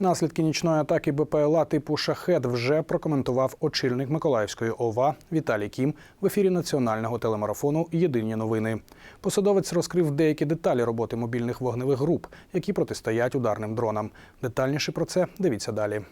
Наслідки нічної атаки БПЛА типу Шахет вже прокоментував очільник Миколаївської ОВА Віталій Кім в ефірі національного телемарафону Єдині новини. Посадовець розкрив деякі деталі роботи мобільних вогневих груп, які протистоять ударним дронам. Детальніше про це дивіться далі.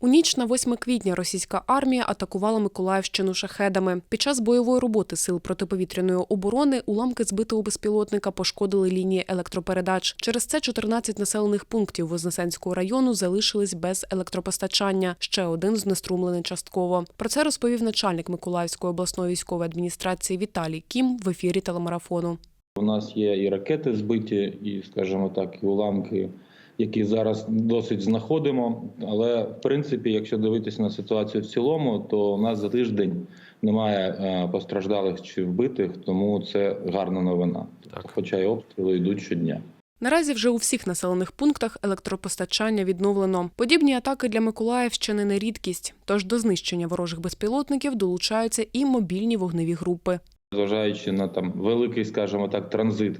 У ніч на 8 квітня російська армія атакувала Миколаївщину шахедами. Під час бойової роботи сил протиповітряної оборони уламки збитого безпілотника пошкодили лінії електропередач. Через це 14 населених пунктів Вознесенського району залишились без електропостачання. Ще один знеструмлений частково. Про це розповів начальник Миколаївської обласної військової адміністрації Віталій Кім в ефірі телемарафону. У нас є і ракети збиті, і, скажімо так, і уламки, які зараз досить знаходимо. Але в принципі, якщо дивитися на ситуацію в цілому, то у нас за тиждень немає е, постраждалих чи вбитих, тому це гарна новина. Тобто, хоча й обстріли йдуть щодня. Наразі вже у всіх населених пунктах електропостачання відновлено. Подібні атаки для Миколаївщини не рідкість. Тож до знищення ворожих безпілотників долучаються і мобільні вогневі групи. Зважаючи на там великий, скажімо так, транзит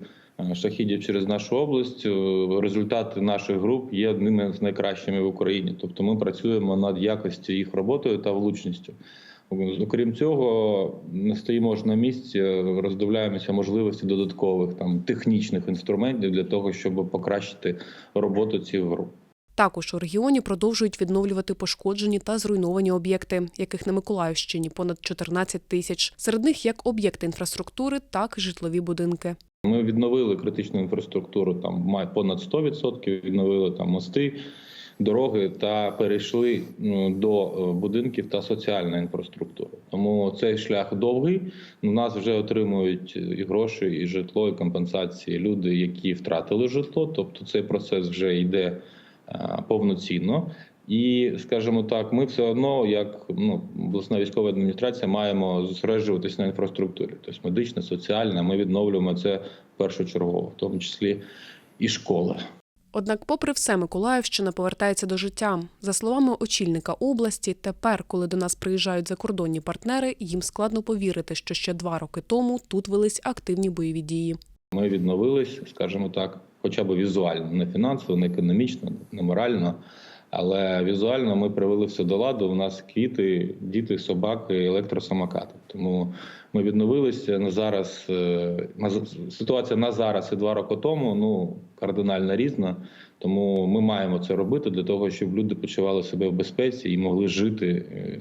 шахідів через нашу область, е, результати наших груп є одними з найкращими в Україні. Тобто ми працюємо над якістю їх роботою та влучністю. Окрім цього, не стоїмо ж на місці, роздивляємося можливості додаткових там технічних інструментів для того, щоб покращити роботу цих груп. Також у регіоні продовжують відновлювати пошкоджені та зруйновані об'єкти, яких на Миколаївщині понад 14 тисяч. Серед них як об'єкти інфраструктури, так і житлові будинки. Ми відновили критичну інфраструктуру там май понад 100%, відновили там мости, дороги та перейшли ну, до е, будинків та соціальної інфраструктури. Тому цей шлях довгий. У нас вже отримують і гроші, і житло, і компенсації люди, які втратили житло. Тобто цей процес вже йде е, повноцінно. І, скажімо так, ми все одно, як ну, обласна військова адміністрація, маємо зосереджуватися на інфраструктурі, тобто медична, соціальна. Ми відновлюємо це першочергово, в тому числі і школи. Однак, попри все, Миколаївщина повертається до життя. За словами очільника області, тепер, коли до нас приїжджають закордонні партнери, їм складно повірити, що ще два роки тому тут велись активні бойові дії. Ми відновились, скажімо так, хоча б візуально, не фінансово, не економічно, не морально. Але візуально ми привели все до ладу. У нас квіти, діти, собаки, електросамокати. Тому ми відновилися на зараз. е, Ситуація на зараз і два роки тому ну кардинально різна. Тому ми маємо це робити для того, щоб люди почували себе в безпеці і могли жити е,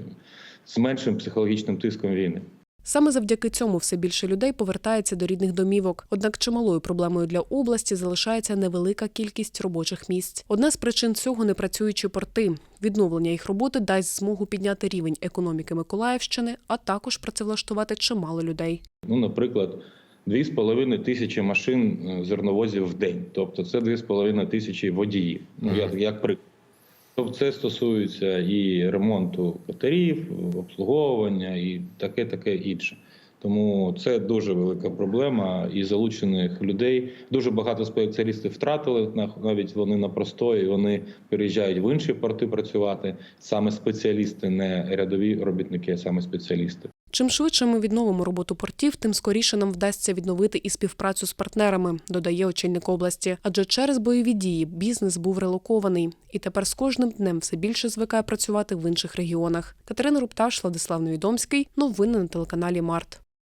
з меншим психологічним тиском війни. Саме завдяки цьому все більше людей повертається до рідних домівок. Однак чималою проблемою для області залишається невелика кількість робочих місць. Одна з причин цього непрацюючі порти. Відновлення їх роботи дасть змогу підняти рівень економіки Миколаївщини, а також працевлаштувати чимало людей. Ну, наприклад, 2,5 тисячі машин е, зерновозів в день. Тобто це 2,5 тисячі водіїв. Ну, як, як приклад. Тобто це стосується і ремонту катерів, обслуговування і таке, таке інше. Тому це дуже велика проблема і залучених людей. Дуже багато спеціалістів втратили навіть вони на простої. Вони переїжджають в інші порти працювати. Саме спеціалісти, не рядові робітники, а саме спеціалісти. Чим швидше ми відновимо роботу портів, тим скоріше нам вдасться відновити і співпрацю з партнерами, додає очільник області. Адже через бойові дії бізнес був релокований, і тепер з кожним днем все більше звикає працювати в інших регіонах. Катерина Рупташ, Владислав Невідомський. Новини на телеканалі Март.